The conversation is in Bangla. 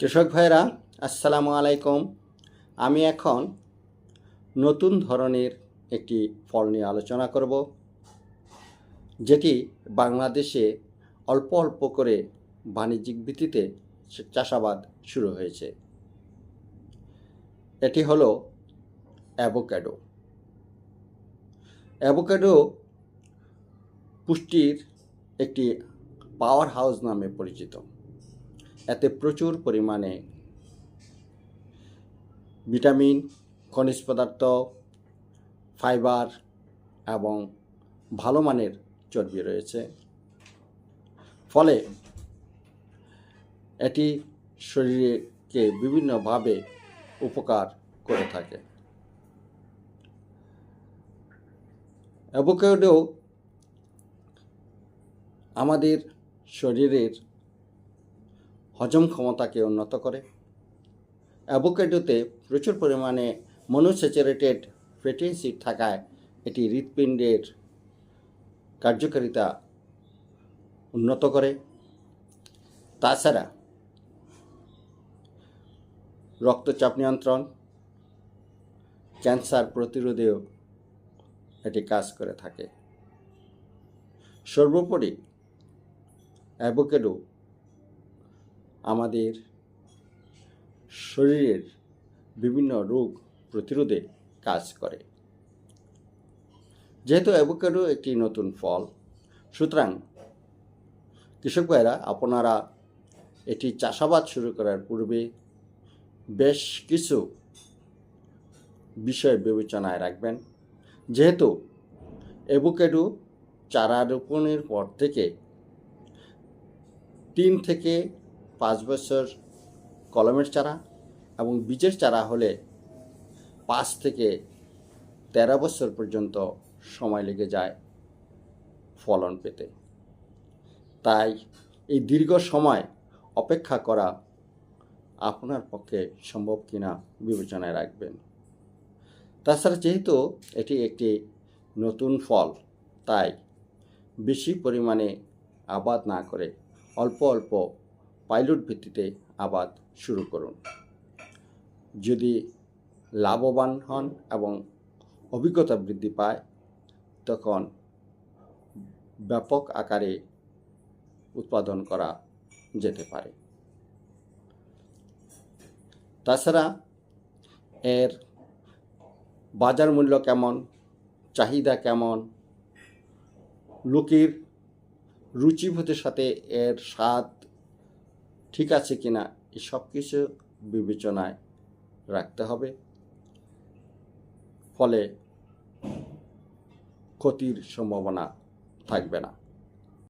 কৃষক ভাইরা আসসালামু আলাইকুম। আমি এখন নতুন ধরনের একটি ফল নিয়ে আলোচনা করব, যেটি বাংলাদেশে অল্প অল্প করে বাণিজ্যিক ভিত্তিতে চাষাবাদ শুরু হয়েছে। এটি হলো অ্যাভোক্যাডো অ্যাভোক্যাডো পুষ্টির একটি পাওয়ার হাউস নামে পরিচিত। এতে প্রচুর পরিমাণে ভিটামিন, খনিজ পদার্থ, ফাইবার এবং ভালো মানের চর্বি রয়েছে। ফলে এটি শরীরকে বিভিন্নভাবে উপকার করে থাকে। অ্যাভোকাডো আমাদের শরীরের হজম ক্ষমতাকে উন্নত করে। অ্যাভোকাডোতে প্রচুর পরিমাণে মনোস্যাচুরেটেড ফ্যাটি অ্যাসিড থাকায় এটি হৃৎপিণ্ডের কার্যকারিতা উন্নত করে। তাছাড়া রক্তচাপ নিয়ন্ত্রণ, ক্যান্সার প্রতিরোধেও এটি কাজ করে থাকে। সর্বোপরি অ্যাভোকেডো আমাদের শরীরের বিভিন্ন রোগ প্রতিরোধে কাজ করে। যেহেতু অ্যাভোকাডো একটি নতুন ফল, সুতরাং কৃষক ভাইরা, আপনারা এটি চাষাবাদ শুরু করার পূর্বে বেশ কিছু বিষয় বিবেচনায় রাখবেন। যেহেতু অ্যাভোকাডো চারা রোপণের পর থেকে তিন থেকে পাঁচ বছর কলমের চারা এবং বীজের চারা হলে পাঁচ থেকে তেরো বছর পর্যন্ত সময় লেগে যায় ফলন পেতে। তাই এই দীর্ঘ সময় অপেক্ষা করা আপনার পক্ষে সম্ভব কিনা বিবেচনায় রাখবেন। তাছাড়া যেহেতু এটি একটি নতুন ফল, তাই বেশি পরিমাণে আবাদ না করে অল্প অল্প পাইলট ভিত্তিতে আবাদ শুরু করুন। যদি লাভবান হন এবং অভিজ্ঞতা বৃদ্ধি পায়, তখন ব্যাপক আকারে উৎপাদন করা যেতে পারে। তাছাড়া এর বাজার মূল্য কেমন, চাহিদা কেমন, লোকের রুচিবোধের সাথে এর স্বাদ ঠিক আছে কিনা এই সব কিছু বিবেচনায় রাখতে হবে। ফলে ক্ষতির সম্ভাবনা থাকবে না।